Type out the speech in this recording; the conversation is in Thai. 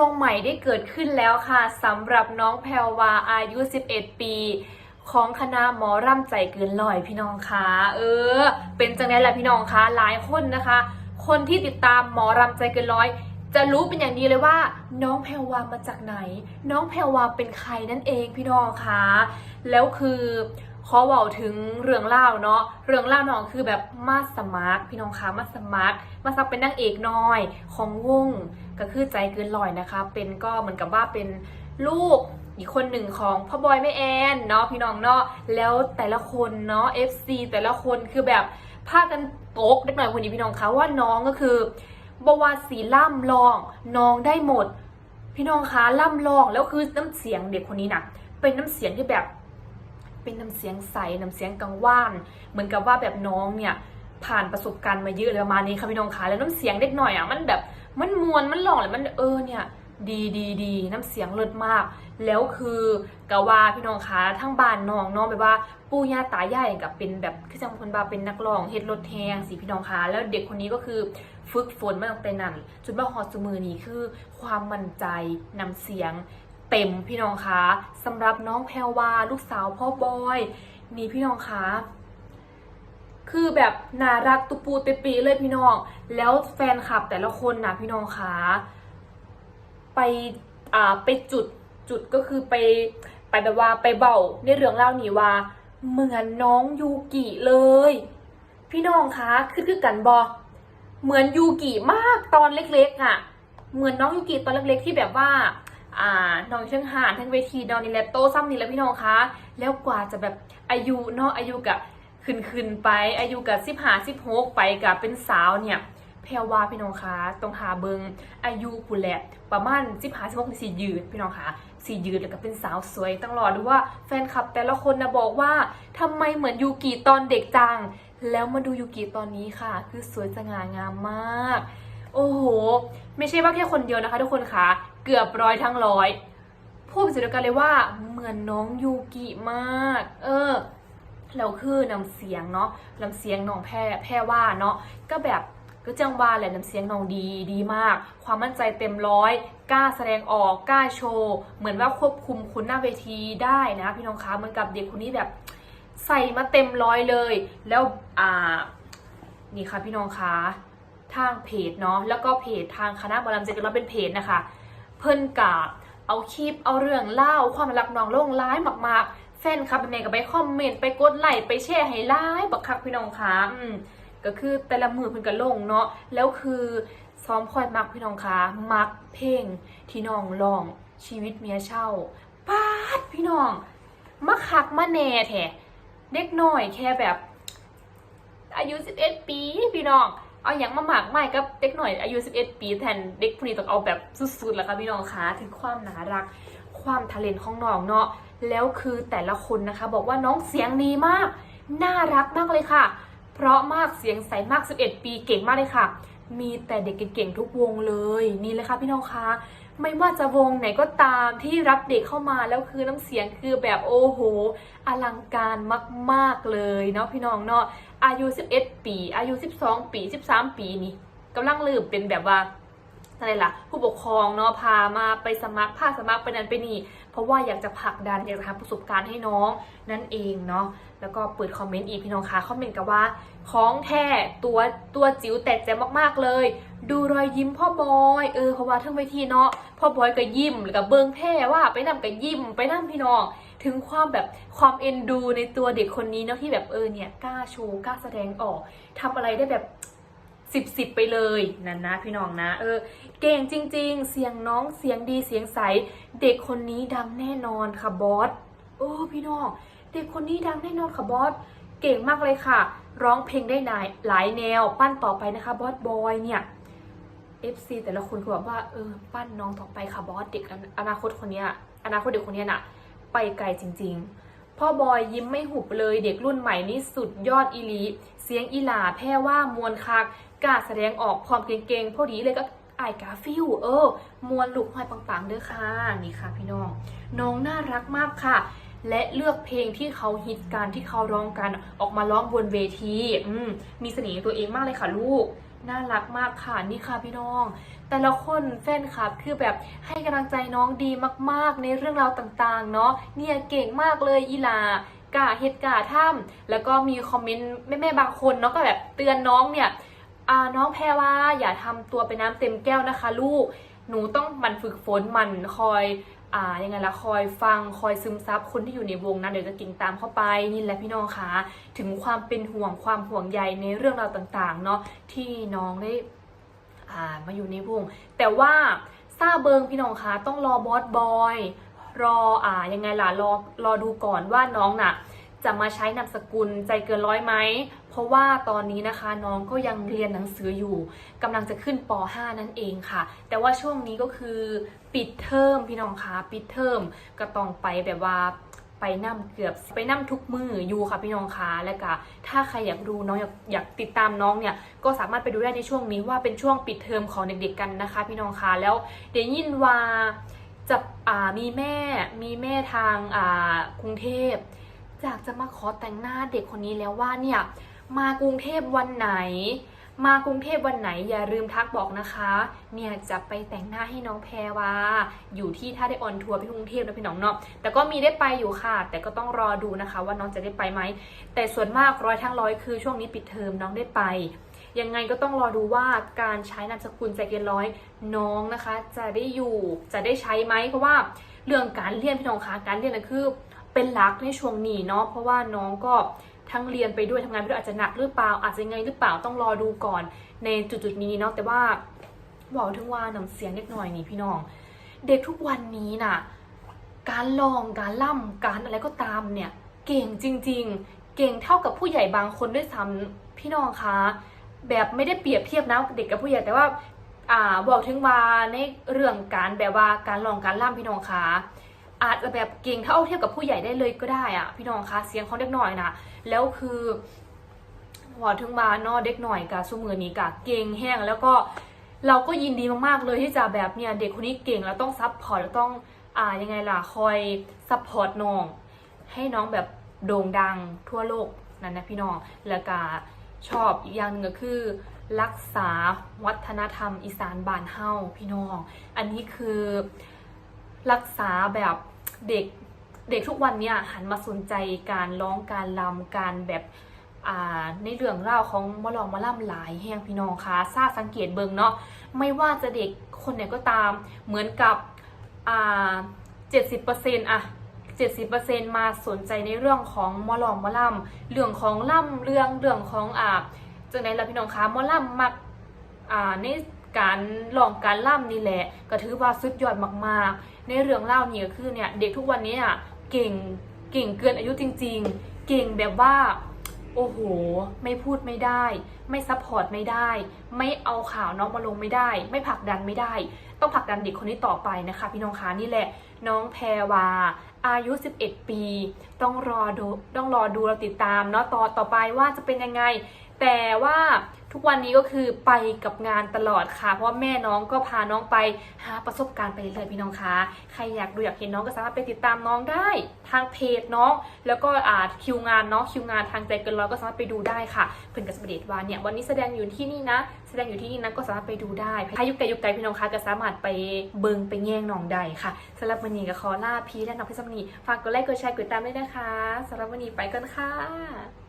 วงใหม่ได้เกิดขึ้นแล้วค่ะสำหรับน้องแพรวาอายุ 11 ปี ของคณะหมอร่ำใจเกินลอยพี่น้องคะเออ เป็นจังไดแหละพี่น้องคะหลายคนนะคะ คนที่ติดตามหมอรำใจเกินร้อยจะรู้เป็นอย่างดีเลยว่า น้องแพรวามาจากไหน น้องแพรวาเป็นใครนั่นเองพี่น้องคะแล้วคือ ขอเว่าถึงเรื่องเล่าเนาะ เรื่องเล่าน้องคือแบบมาสมาร์ทพี่น้องคะมาสมาร์ทมาสักเป็นนางเอกน้อยของวงก็คือใจเกินลอยนะคะ เป็นก็เหมือนกับว่าเป็นลูกอีกคนหนึ่งของพ่อบอยแม่แอนเนาะพี่น้องเนาะแล้วแต่ละคนเนาะ FC แต่ละคนคือแบบพากันตกเล็กหน่อยคนนี้พี่น้องคะว่าน้องก็คือบวาสีล่ำลองน้องได้หมด พี่น้องคะล่ำลองแล้วคือน้ำเสียงเด็กคนนี้นะเป็นน้ำเสียงที่แบบ เป็นน้ำเสียงใสน้ำเสียงกังวานเหมือนกับว่าแบบน้องเนี่ยผ่านประสบการณ์มาเยอะเลยประมาณนี้ค่ะพี่น้องคะแล้วน้ำเสียงเด็กหน่อยอะมันแบบมันมวนมันหล่อเลยมันเออเนี่ยดีดีดีน้ำเสียงเลิศมาก แล้วคือกะว่าพี่น้องคะทั้งบ้านน้องน้องแบบว่าปู่ย่าตายายกับเป็นแบบคือจังคนบาเป็นนักร้องเฮ็ดรถแทงสิพี่น้องคะแล้วเด็กคนนี้ก็คือฝึกฝนมาตั้งแต่นั้นจนมาฮอดสมือนี้คือ ความมั่นใจนำเสียง เต็มพี่น้องคะสำหรับน้องแพรวาลูกสาวพ่อบอย นี่พี่น้องคะคือแบบน่ารักตุปูเตปีเลยพี่น้อง แล้วแฟนคลับแต่ละคนนะพี่น้องคะไปอ่าไปจุดจุดก็คือไปไปแบบว่าไปเบาในเรื่องเล่านี้ว่าเหมือนน้องยูกิเลย พี่น้องคะคือคือกันบอเหมือนยูกิมากตอนเล็กๆอะ เหมือนน้องยูกิตอนเล็กๆที่แบบว่า น้องเชิงหานทั้งเวทีนอนนี่แหละโต้ซ้ำนี่แหล้วพี่น้องคะ แล้วกว่าจะแบบอายุเนาะอายุกับขึ้นขึ้นๆไป อายุกับสิบห้าสิบหกไปกับเป็นสาวเนี่ยแพรว่าพี่น้องคะตรงหาเบิงอายุปุนแหละประมาณสิบห้าสิบหกสี่ยืดพี่น้องคะสี่ยืดแล้วก็เป็นสาวสวยต้องรอดูว่าแฟนคลับแต่ละคนนะบอกว่าทำไมเหมือนยูกิตอนเด็กจัง แล้วมาดูยูกิตอนนี้ค่ะ คือสวยสง่างามมาก โอ้โห ไม่ใช่ว่าแค่คนเดียวนะคะทุกคนคะ เกือบร้อยทั้งร้อยพูดเป็นเสียงเดียวกันเลยว่าเหมือนน้องยูกิมาก เออแล้วคือนำเสียงเนาะนำเสียงน้องแพรแพรว่าเนาะก็แบบก็จังว่าแหละน้ำเสียงน้องดีดีมาก ความมั่นใจเต็มร้อยกล้าแสดงออกกล้าโชว์ เหมือนว่าควบคุมคุณหน้าเวทีได้นะพี่น้องคะเหมือนกับเด็กคนนี้แบบใส่มาเต็มร้อยเลย แล้วอ่านี่ค่ะพี่น้องคะทางเพจเนาะแล้วก็เพจทางคณะหมอลำเจกันเราเป็นเพจนะคะ เพิ่นกาเอาคลิปเอาเรื่องเล่าความรักน้องลงร้ายมากๆ แฟนคลับเป็นไงก็ไปคอมเมนต์ไปกดไลค์ไปแชร์ให้ร้ายบักคักพี่น้องคะอืมก็คือแต่ละมือเพิ่นก็ลงเนาะแล้วคือซ้อมคอยมักพี่น้องคะมักเพลงที่น้องร้องชีวิตเมียเช่าปาดพี่น้องมาคักมาแน่แท้เด็กน้อยแค่แบบ อายุ 11 ปี พี่น้อง เอาอย่างมาหมากไม่กับเด็กหน่อยอายุ 11 ปีแทนเด็กพวกนี้ต้องเอาแบบสุดๆแล้วค่ะพี่น้องคะถึงความน่ารัก ความทะเลนของน้องเนาะแล้วคือแต่ละคนนะคะ บอกว่าน้องเสียงดีมาก น่ารักมากเลยค่ะ เพราะมากเสียงใสมาก 11 ปีเก่งมากเลยค่ะ มีแต่เด็กเก่งๆทุกวงเลยนี่เลยค่ะพี่น้องคะไม่ว่าจะวงไหนก็ตามที่รับเด็กเข้ามาแล้วคือน้ำเสียงคือแบบโอ้โห อลังการมาก ๆเลยเนาะพี่น้องเนาะ อายุ 11 ปี อายุ 12 ปี 13 ปีนี่กำลังลืมเป็นแบบว่าอะไรล่ะ ผู้ปกครองเนาะพามาไปสมัครพาสมัครไปนั้นไปนี่ เพราะว่าอยากจะผลักดันอยากจะทำประสบการณ์ให้น้องนั่นเองเนาะแล้วก็เปิดคอมเมนต์อีกพี่น้องคะคอมเมนต์กับว่าของแท้ตัวตัวจิ๋วแตกแจ่มมากๆเลย ดูรอยยิ้มพ่อบอยเออเพราะว่าทั้งเวทีเนาะพ่อบอยก็ยิ้มแล้วก็เบิงแพร่ว่าไปนำกับยิ้มไปนำพี่น้อง ถึงความแบบความเอ็นดูในตัวเด็กคนนี้เนาะที่แบบเออเนี่ยกล้าโชว์กล้าแสดงออกทำอะไรได้แบบสิบสิบไปเลยนั่นนะพี่น้องนะ เออ เก่งจริง ๆ เสียงน้องเสียงดีเสียงใส เด็กคนนี้ดังแน่นอนค่ะบอสโอ้พี่น้อง เด็กคนนี้ดังแน่นอนค่ะบอสเก่งมากเลยค่ะ ร้องเพลงได้หลายหลายแนว ปั้นต่อไปนะคะบอสบอยเนี่ย FC แต่ละคนคือแบบว่าเออปั้นน้องต่อไปค่ะบอสเด็กอนาอนาคตคนเนี้ยอนาคตเด็กคนเนี้ยน่ะ ไปไกลจริง ๆ พ่อบอยยิ้มไม่หุบเลยเด็กรุ่นใหม่นี่สุดยอดอีลี เสียงอีหลาแพ่ว่ามวลคักกาแสดงออกความเก่งๆพอดีเลยก็ไอกาฟิวเออ มวลลูกหอยปังๆเด้อค่ะนี่ค่ะพี่น้อง น้องน่ารักมากค่ะ และเลือกเพลงที่เขาฮิตกันที่เขาร้องกันออกมาร้องบนเวทีอืมมีเสน่ห์ตัวเองมากเลยค่ะลูก น่ารักมากค่ะนี่ค่ะพี่น้อง แต่ละคนแฟนคลับคือแบบให้กำลังใจน้องดีมากๆ ในเรื่องราวต่างๆ เนาะเนี่ยเก่งมากเลยอีลากาเฮ็ดกาถ้ำแล้วก็มีคอมเมนต์แม่ๆบางคนเนาะก็แบบเตือนน้องเนี่ยน้องแพรว่าอย่าทำตัวเป็นน้ำเต็มแก้วนะคะ ลูกหนูต้องมันฝึกฝนมันคอย อ่ายังไงละคอยฟังคอยซึมซับคนที่อยู่ในวงนั้นเดี๋ยวจะกิ่งตามเข้าไปนี่แหละพี่น้องคะถึงความเป็นห่วงความห่วงใยในเรื่องราวต่างๆเนาะที่น้องได้อ่ามาอยู่ในวง แต่ว่าซาเบิงพี่น้องคะต้องรอบอสบอยรออ่ายังไงล่ะรอรอดูก่อนว่าน้องน่ะ จะมาใช้นามสกุลใจเกินร้อยไหม เพราะว่าตอนนี้นะคะน้องก็ยังเรียนหนังสืออยู่กำลังจะขึ้นป .5 นั่นเองค่ะ แต่ว่าช่วงนี้ก็คือปิดเทอมพี่น้องคะปิดเทอมก็ต้องไปแบบว่าไปนั่มเกือบไปนั่มทุกมืออยู่ค่ะพี่น้องคะและก็ถ้าใครอยากดูน้องอยากอยากติดตามน้องเนี่ยก็สามารถไปดูได้ในช่วงนี้ว่าเป็นช่วงปิดเทอมของเด็กๆกันนะคะ พี่น้องคะแล้วเดี๋ยวยินว่าจะามีแม่มีแม่ทางกรุงเทพ อยากจะมาขอแต่งหน้าเด็กคนนี้แล้วว่าเนี่ยมากรุงเทพวันไหน มากรุงเทพวันไหนอย่าลืมทักบอกนะคะ เนี่ยจะไปแต่งหน้าให้น้องแพรวาอยู่ที่ถ้าได้ออนทัวร์ไปกรุงเทพนะพี่น้องเนาะแต่ก็มีได้ไปอยู่ค่ะ แต่ก็ต้องรอดูนะคะ ว่าน้องจะได้ไปไหมแต่ส่วนมากร้อยทั้งร้อยคือช่วงนี้ปิดเทอมน้องได้ไปยังไงก็ต้องรอดูว่าการใช้นามสกุลใจเกินร้อยน้องนะคะ จะได้อยู่จะได้ใช้ไหมเพราะว่าเรื่องการเรียนพี่น้องคะการเรียนนะคือ เป็นหลักในช่วงนี้เนาะเพราะว่าน้องก็ทั้งเรียนไปด้วยทำงานไปด้วยอาจจะหนักหรือเปล่า อาจจะยังไงหรือเปล่าต้องรอดูก่อนในจุดๆนี้เนาะแต่ว่าบอกถึงว่าน้ำเสียงเล็กหน่อยนี่พี่น้อง เด็กทุกวันนี้น่ะการลองการล่ำการอะไรก็ตามเนี่ยเก่งจริง ๆ เก่งเท่ากับผู้ใหญ่บางคนด้วยซ้ำพี่น้องคะแบบไม่ได้เปรียบเทียบนะเด็กกับผู้ใหญ่แต่ว่าอ่าบอกถึงว่าในเรื่องการแบบว่าการลองการล่ำพี่น้องคะ อาจจะแบบเก่งเท่าเทียบกับผู้ใหญ่ได้เลยก็ได้อะพี่น้องคะเสียงเขาเด็กหน่อยนะแล้วคือบอถึงว่าเนอเด็กหน่อยกับสมือนี้กับเก่งแห้งแล้วก็เราก็ยินดีมากๆเลยที่จะแบบเนี่ยเด็กคนนี้เก่งแล้วต้องซับพอร์ตแล้วต้องอ่ายังไงล่ะคอยซัพพอร์ตน้องให้น้องแบบโด่งดังทั่วโลกนั่นนะพี่น้องแล้วก็ชอบอีกอย่างหนึ่งก็คือ รักษาวัฒนธรรมอีสานบ้านเฮาพี่น้อง อันนี้คือ รักษาแบบเด็กเด็กทุกวันเนี้ยหันมาสนใจการร้องการรำการแบบในเรื่องเล่าของมะลองมะล่ำหลายแห่งพี่น้องคะทราบสังเกตเบิงเนาะไม่ว่าจะเด็กคนไหนก็ตามเหมือนกับเจ็ดสิบเปอร์เซ็นต์อะ70%มาสนใจในเรื่องของมอลองมอล่ำเรื่องของล่ำเรื่องเรื่องของอ่าจังไหนล่ะพี่น้องคะมอล่ำมักอ่าใน การลองการล่ำนี่แหละก็ถือว่าสุดยอดมากๆ ในเรื่องเล่านี่ก็คือเนี่ยเด็กทุกวันนี้อะเก่งเก่งเกินอายุจริง ๆ เก่งแบบว่าโอ้โห ไม่พูดไม่ได้ ไม่ซัพพอร์ตไม่ได้ ไม่เอาข่าวน้องมาลงไม่ได้ ไม่ผลักดันไม่ได้ ต้องผลักดันเด็กคนนี้ต่อไปนะคะ พี่น้องคะนี่แหละ น้องแพรวา อายุ 11 ปี ต้องรอดูต้องรอดูเราติดตามเนาะต่อต่อไปว่าจะเป็นยังไง แต่ว่าทุกวันนี้ก็คือไปกับงานตลอดค่ะ เพราะแม่น้องก็พาน้องไปหาประสบการณ์ไปเลยพี่น้องคะใครอยากดูอยากเห็นน้องก็สามารถไปติดตามน้องได้ ทางเพจน้อง แล้วก็อ่าคิวงานเนาะคิวงานทางใจเกินร้อยก็สามารถไปดูได้ค่ะ เพื่อนกับสมเด็จวานเนี่ยวันนี้แสดงอยู่ที่นี่นะ แสดงอยู่ที่นี่นะก็สามารถไปดูได้ถ้ายุคไกลยุคไกลพี่น้องคะก็สามารถไปเบิงไปแย่งน้องได้ค่ะสำหรับวันนี้ก็ขอลาพีและน้องพี่สมนีฝากกดไลค์กดแชร์กดติดตามด้วยนะคะสำหรับวันนี้ไปกันค่ะ